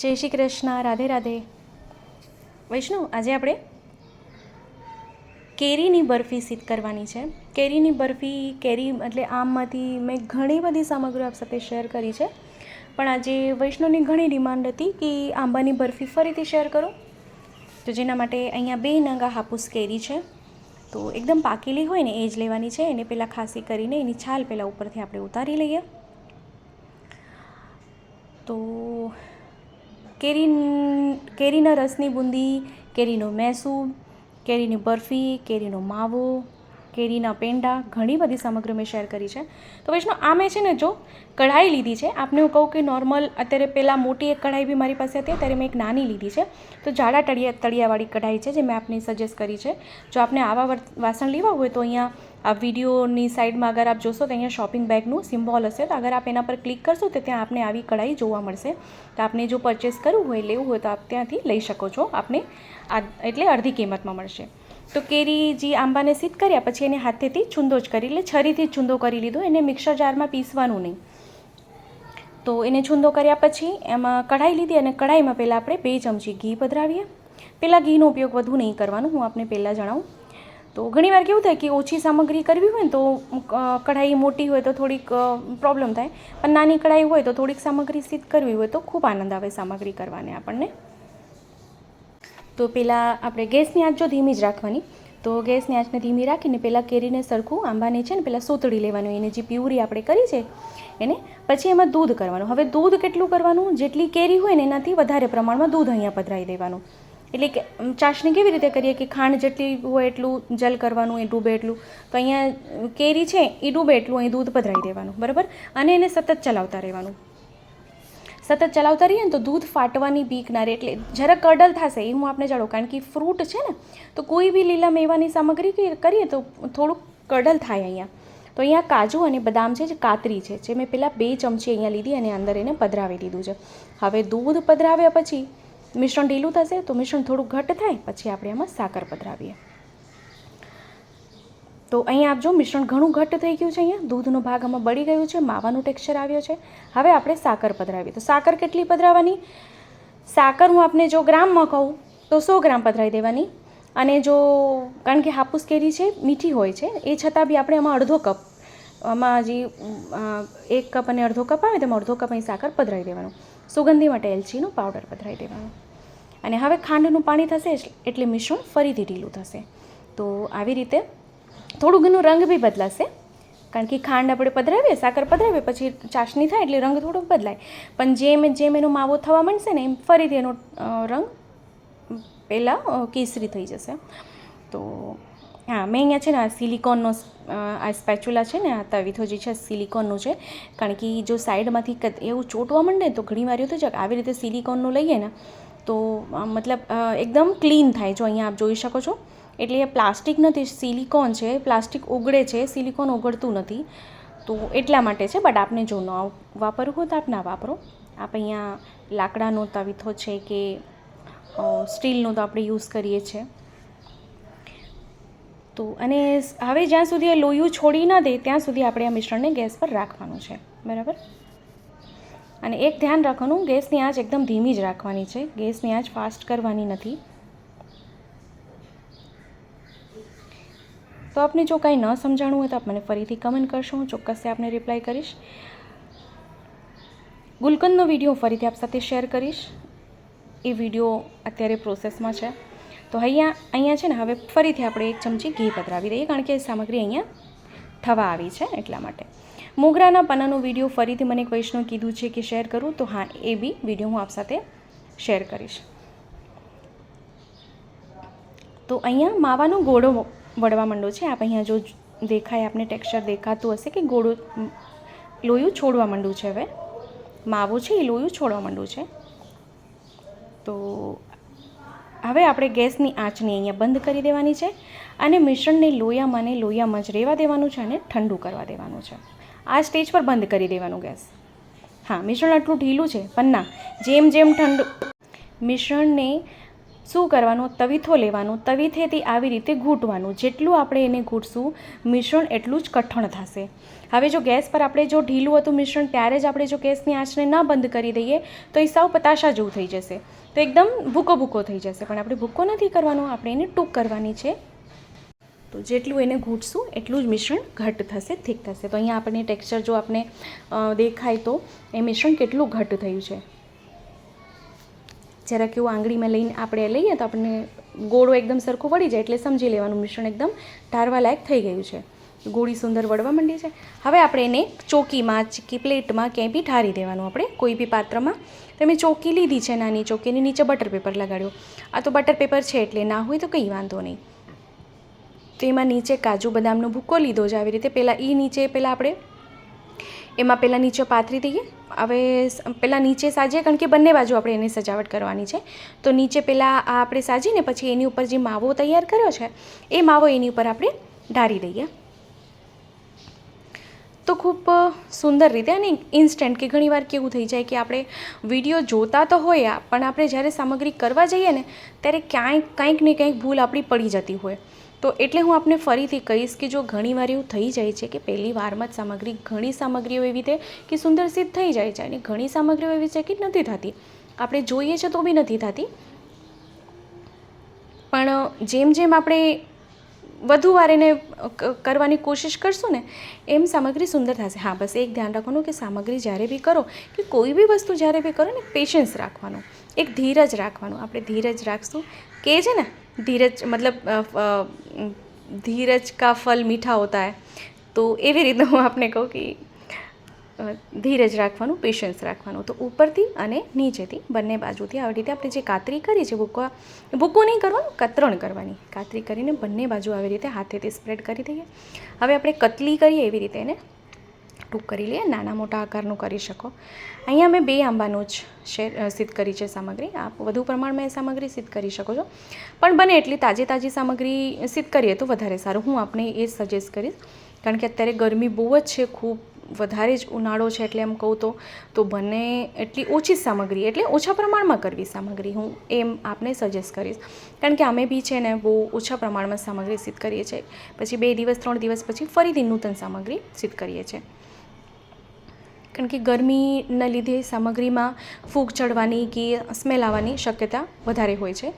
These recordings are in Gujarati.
જય શ્રી કૃષ્ણ, રાધે રાધે. વૈષ્ણવ આજે આપણે કેરીની બરફી સિદ્ધ કરવાની છે. કેરીની બરફી, કેરી એટલે આમમાંથી મેં ઘણી બધી સામગ્રીઓ આપ સાથે શેર કરી છે. પણ આજે વૈષ્ણવની ઘણી ડિમાન્ડ હતી કે આંબાની બરફી ફરીથી શેર કરો. તો જેના માટે અહીંયા બે નંગા હાપુસ કેરી છે. તો એકદમ પાકેલી હોય ને એ જ લેવાની છે. એને પહેલાં ખાસી કરીને એની છાલ પહેલાં ઉપરથી આપણે ઉતારી લઈએ. તો કેરી કેરીના રસની બુંદી, કેરીનો મૈસૂર કેરીની બરફી, કેરીનો માવો, કેરીના પેંડા, ઘણી બધી સામગ્રી મેં શેર કરી છે. તો વૈષ્ણવ, આ મેં છે ને જો કઢાઈ લીધી છે. આપને હું કહું કે નોર્મલ અત્યારે પહેલાં મોટી એક કઢાઈ બી મારી પાસે હતી ત્યારે મેં એક નાની લીધી છે. તો જાડા તળિયા, તળિયાવાળી કઢાઈ છે જે મેં આપને સજેસ્ટ કરી છે. જો આપને આવા વાસણ લેવા હોય તો અહીંયા આ વિડીયોની સાઈડમાં અગર આપ જોશો તો અહીંયા શોપિંગ બેગનું સિમ્બોલ હશે. તો અગર આપ એના પર ક્લિક કરશો તો ત્યાં આપને આવી કઢાઈ જોવા મળશે. તો આપને જો પરચેસ કરવું હોય, લેવું હોય તો આપ ત્યાંથી લઈ શકો છો. આપને આ એટલે અડધી કિંમતમાં મળશે. તો કેરી જે આંબાને સીધ કર્યા પછી એને હાથેથી છૂંદો જ કરી, એટલે છરીથી જ છૂંદો કરી લીધો. એને મિક્સર જારમાં પીસવાનું નહીં. તો એને છૂંદો કર્યા પછી એમાં કઢાઈ લીધી અને કઢાઈમાં પહેલાં આપણે બે ચમચી ઘી પધરાવીએ. પહેલાં ઘીનો ઉપયોગ વધુ નહીં કરવાનો. હું આપને પહેલાં જણાવું. તો ઘણીવાર કેવું થાય કે ઓછી સામગ્રી કરવી હોય ને તો કઢાઈ મોટી હોય તો થોડીક પ્રોબ્લેમ થાય. પણ નાની કઢાઈ હોય તો થોડીક સામગ્રી સિદ્ધ કરવી હોય તો ખૂબ આનંદ આવે સામગ્રી કરવાને આપણને. તો પહેલાં આપણે ગેસની આંચ જો ધીમી જ રાખવાની. તો ગેસની આંચને ધીમી રાખીને પહેલાં કેરીને સરખું આંબાને છે ને પહેલાં સોતળી લેવાનું, એને જે પ્યુરી આપણે કરી છે, એને પછી એમાં દૂધ કરવાનું. હવે દૂધ કેટલું કરવાનું? જેટલી કેરી હોય ને એનાથી વધારે પ્રમાણમાં દૂધ અહીંયા પધરાવી દેવાનું. એટલે કે ચાસણી કેવી રીતે કરીએ કે ખાંડ જેટલી હોય એટલું જલ કરવાનું, એ ડૂબે એટલું. તો અહીંયા કેરી છે, એ ડૂબે એટલું, અહીં દૂધ પધરાવી દેવાનું, બરાબર? અને એને સતત ચલાવતા રહેવાનું. સતત ચલાવતા રહીએ ને તો દૂધ ફાટવાની બીક ના રહે. એટલે જરા કડલ થશે, એ હું આપણે જાણું કારણ કે ફ્રૂટ છે ને, તો કોઈ બી લીલા મેવાની સામગ્રી કરીએ તો થોડુંક કડલ થાય અહીંયા. તો અહીંયા કાજુ અને બદામ છે, જે કાતરી છે, જે મેં પહેલાં બે ચમચી અહીંયા લીધી અને અંદર એને પધરાવી દીધું છે. હવે દૂધ પધરાવ્યા પછી મિશ્રણ ઢીલું થશે તો મિશ્રણ થોડું ઘટ થાય, પછી આપણે એમાં સાકર પધરાવીએ. તો અહીંયા આપજો મિશ્રણ ઘણું ઘટ્ટ થઈ ગયું છે અહીંયા, દૂધનો ભાગ આમાં બળી ગયું છે, માવાનું ટેક્સચર આવ્યો છે. હવે આપણે સાકર પધરાવીએ. તો સાકર કેટલી પધરાવવાની સાકર હું આપને જો ગ્રામમાં કહું, તો સો ગ્રામ પધરાવી દેવાની. અને જો, કારણ કે હાપુસ કેરી છે, મીઠી હોય છે, એ છતાં બી આપણે આમાં અડધો કપ આમાં હજી એક કપ અને અડધો કપ આવે તેમાં અડધો કપ અહીં સાકર પધરાવી દેવાનું. સુગંધી માટે એલચીનો પાવડર પધરાવી દેવાનો. અને હવે ખાંડનું પાણી થશે એટલે મિશ્રણ ફરીથી ઢીલું થશે. તો આવી રીતે થોડું ઘણું રંગ બી બદલાશે. કારણ કે ખાંડ આપણે પધરાવીએ, સાકર પધરાવીએ, પછી ચાસણી થાય એટલે રંગ થોડોક બદલાય. પણ જેમ જેમ એનો માવો થવા માંડશે ને એમ ફરીથી એનો રંગ પહેલાં કેસરી થઈ જશે. તો હા, મેં અહીંયા છે ને આ સિલિકોનનો આ સ્પેચ્યુલા છે ને, આ તવીથો જે છે સિલિકોનનું છે. કારણ કે જો સાઈડમાંથી એવું ચોંટવા માંડે તો ઘણીવાર એવું થઈ આવી રીતે સિલિકોનનું લઈએ ને, તો મતલબ એકદમ ક્લીન થાય જો અહીંયા આપ જોઈ શકો છો. એટલે એ પ્લાસ્ટિક નથી, સિલિકોન છે, પ્લાસ્ટિક ઓગળે છે, સિલિકોન ઓગળતું નથી. તો એટલા માટે છે, બટ આપને જો ન વાપરવું હોય તો આપ ના વાપરો. આપ અહીંયા લાકડાનો તવીથો છે કે સ્ટીલનો તો આપણે યુઝ કરીએ છીએ. તો અને હવે જ્યાં સુધી એ લોયું છોડી ન દે, ત્યાં સુધી આપણે આ મિશ્રણને ગેસ પર રાખવાનું છે. બરાબર? અને એક ધ્યાન રાખવાનું, ગેસની આંચ એકદમ ધીમી જ રાખવાની છે. ગેસની આંચ ફાસ્ટ કરવાની નથી. તો આપને જો કાંઈ ન સમજાણું હોય તો આપ મને ફરીથી કમેન્ટ કરશો. હું ચોક્કસ આપને રિપ્લાય કરીશ. ગુલકંદનો વીડિયો ફરીથી આપ સાથે શેર કરીશ. એ વીડિયો અત્યારે પ્રોસેસમાં છે. તો અહીંયા અહીંયા છે ને હવે ફરીથી આપણે એક ચમચી ઘી પધરાવી દઈએ, કારણ કે સામગ્રી અહીંયા થવા આવી છે એટલા માટે. મોગરાના પનાનો વીડિયો ફરીથી મને એક વૈષ્ણવ કીધું છે કે શેર કરું, તો હા, એ બી વીડિયો હું આપ સાથે શેર કરીશ. તો અહીંયા માવાનો ગોળો વળવા માંડો છે. આપ અહીંયા જો દેખાય, આપને ટેક્સચર દેખાતું હશે કે ગોળો લોયું છોડવા માંડ્યું છે હવે. માવો છે એ લોયું છોડવા માંડ્યું છે. તો હવે આપણે ગેસની આંચને અહીંયા બંધ કરી દેવાની છે અને મિશ્રણને લોયામાં ને લોયામાં જ રહેવા દેવાનું છે અને ઠંડુ કરવા દેવાનું છે. આ સ્ટેજ પર બંધ કરી દેવાનું ગેસ. હા, મિશ્રણ આટલું ઢીલું છે, પણ ના, જેમ જેમ ઠંડુ મિશ્રણને શું કરવાનું, તવીથો લેવાનું, તવીથેથી આવી રીતે ઘૂંટવાનું, જેટલું આપણે એને ઘૂંટશું, મિશ્રણ એટલું જ કઠણ થશે. હવે જો ગેસ પર આપણે જો ઢીલું હતું મિશ્રણ, ત્યારે જ આપણે જો ગેસની આંચને ન બંધ કરી દઈએ, તો એ સાવ પતાશા જેવું થઈ જશે. તો એકદમ ભૂકો ભૂકો થઈ જશે. પણ આપણે ભૂકો નથી કરવાનો, આપણે એને ટૂંક કરવાની છે. તો જેટલું એને ઘૂંટશું, એટલું જ મિશ્રણ ઘટ થશે, થીક થશે. તો અહીંયા આપણને ટેક્સચર જો આપણે દેખાય તો એ મિશ્રણ કેટલું ઘટ થયું છે. જરાક એવું આંગળીમાં લઈને આપણે લઈએ તો આપણને ગોળો એકદમ સરખો પડી જાય એટલે સમજી લેવાનું, મિશ્રણ એકદમ ઢારવા લાયક થઈ ગયું છે. ગોળી સુંદર વળવા માંડી છે. હવે આપણે એને ચોકીમાં ચીકી પ્લેટમાં ક્યાંય બી ઠારી દેવાનું આપણે, કોઈ બી પાત્રમાં. તમે ચોકી લીધી છે નાની ચોકીની નીચે બટર પેપર લગાડ્યો. આ તો બટર પેપર છે એટલે ના હોય તો કંઈ વાંધો નહીં. તો એમાં નીચે કાજુ બદામનો ભૂકો લીધો છે, આવી રીતે પહેલાં એ નીચે પહેલાં આપણે, એમાં પહેલાં નીચે પાથરી દઈએ. હવે પહેલાં નીચે સાજીએ, કારણ કે બંને બાજુ આપણે એની સજાવટ કરવાની છે. તો નીચે પહેલાં આ આપણે સાજીને પછી એની ઉપર જે માવો તૈયાર કર્યો છે, એ માવો એની ઉપર આપણે ઢારી દઈએ. તો ખૂબ સુંદર રીતે અને ઇન્સ્ટન્ટ કે ઘણીવાર કેવું થઈ જાય કે આપણે વીડિયો જોતા તો હોય, પણ આપણે જ્યારે સામગ્રી કરવા જઈએ ને, ત્યારે ક્યાંય, કંઈક ને કંઈક ભૂલ આપણી પડી જતી હોય. તો એટલે હું આપને ફરીથી કહીશ કે જો ઘણીવાર એવું થઈ જાય છે કે પહેલી વારમાં જ સામગ્રી, ઘણી સામગ્રીઓ એવી રીતે કે સુંદર સિદ્ધ થઈ જાય છે અને ઘણી સામગ્રીઓ એવી છે કે નથી થતી. આપણે જોઈએ છે તો બી નથી થતી. પણ જેમ જેમ આપણે વધુ વાર એને કરવાની કોશિશ કરશું ને, એમ સામગ્રી સુંદર થશે. હા, બસ એક ધ્યાન રાખવાનું કે સામગ્રી જ્યારે બી કરો, કે કોઈ બી વસ્તુ જ્યારે બી કરો ને પેશન્સ રાખવાનું. એક ધીરજ રાખવાનું. આપણે ધીરજ રાખશું કે છે ને, ધીરજ મતલબ ધીરજ કા ફલ મીઠા હોતા હે. તો એવી રીતે હું આપને કહું કે ધીરજ રાખવાનું પેશન્સ રાખવાનું. તો ઉપરથી અને નીચેથી બંને બાજુથી આવી રીતે આપણે જે કાતરી કરી છે ભૂકવા ભૂકો નહીં કરવાનું, કતરણ કરવાની. કાતરી કરીને બંને બાજુ આવી રીતે હાથેથી સ્પ્રેડ કરી દઈએ. હવે આપણે કતલી કરીએ એવી રીતે એને. ટૂંક કરી લઈએ, નાના મોટા આકારનું કરી શકો. અહીંયા મેં બે આંબાનું જ શેર સિદ્ધ કરી છે સામગ્રી. આપ વધુ પ્રમાણમાં એ સામગ્રી સિદ્ધ કરી શકો છો. પણ બને એટલી તાજી તાજી સામગ્રી સિદ્ધ કરીએ તો વધારે સારું. હું આપને એ સજેસ્ટ કરીશ. કારણ કે અત્યારે ગરમી બહુ જ છે, ખૂબ વધારે જ ઉનાળો છે એટલે એમ કહું તો તો બને એટલી ઓછી સામગ્રી, એટલે ઓછા પ્રમાણમાં કરવી સામગ્રી હું એમ આપને સજેસ્ટ કરીશ. કારણ કે અમે બી છે ને બહુ ઓછા પ્રમાણમાં સામગ્રી સિદ્ધ કરીએ છીએ. પછી બે દિવસ, ત્રણ દિવસ પછી ફરીથી નૂતન સામગ્રી સિદ્ધ કરીએ છીએ. કારણ કે ગરમીના લીધે સામગ્રીમાં ફૂગ ચડવાની કે સ્મેલ આવવાની શક્યતા વધારે હોય છે.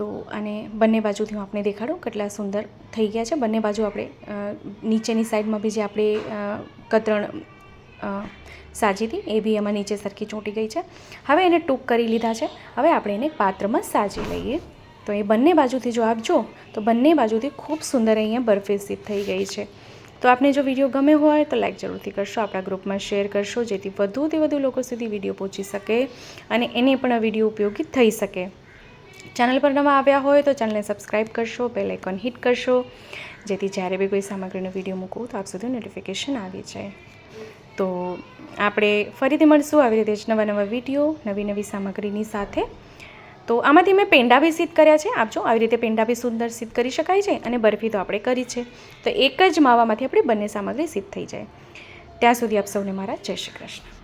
તો અને બંને બાજુથી હું આપને દેખાડું કેટલા સુંદર થઈ ગયા છે. બંને બાજુ આપણે નીચેની સાઈડમાં બી જે આપણે કતરણ સાજી હતી, એ બી એમાં નીચે સરખી ચોંટી ગઈ છે. હવે એને ટૂંક કરી લીધા છે. હવે આપણે એને પાત્રમાં સાજી લઈએ. તો એ બંને બાજુથી જો આપ જો તો બંને બાજુથી ખૂબ સુંદર અહીંયા બરફી થઈ ગઈ છે. તો આપને જો વીડિયો ગમે હોય તો લાઈક જરૂરથી કરશો, આપણા ગ્રુપમાં શેર કરશો, જેથી વધુથી વધુ લોકો સુધી વીડિયો પહોંચી શકે અને એને પણ આ વીડિયો ઉપયોગી થઈ શકે. ચેનલ પર નવા આવ્યા હોય તો ચેનલને સબસ્ક્રાઈબ કરશો, બેલ આઇકોન હિટ કરશો. જેથી જ્યારે બી કોઈ સામગ્રીનો વીડિયો મૂકું તો આપ સુધી નોટિફિકેશન આવી જાય. તો આપણે ફરીથી મળશું આવી રીતે જ નવા નવા વીડિયો, નવી નવી સામગ્રીની સાથે. તો આમાંથી મેં પેંડા બી સિદ્ધ કર્યા છે. આપજો આવી રીતે પેંડા બી સુંદર સિદ્ધ કરી શકાય છે અને બરફી તો આપણે કરી છે. તો એક જ માવામાંથી આપણે બંને સામગ્રી સિદ્ધ થઈ જાય. ત્યાં સુધી આપ સૌને મારા જય શ્રી કૃષ્ણ.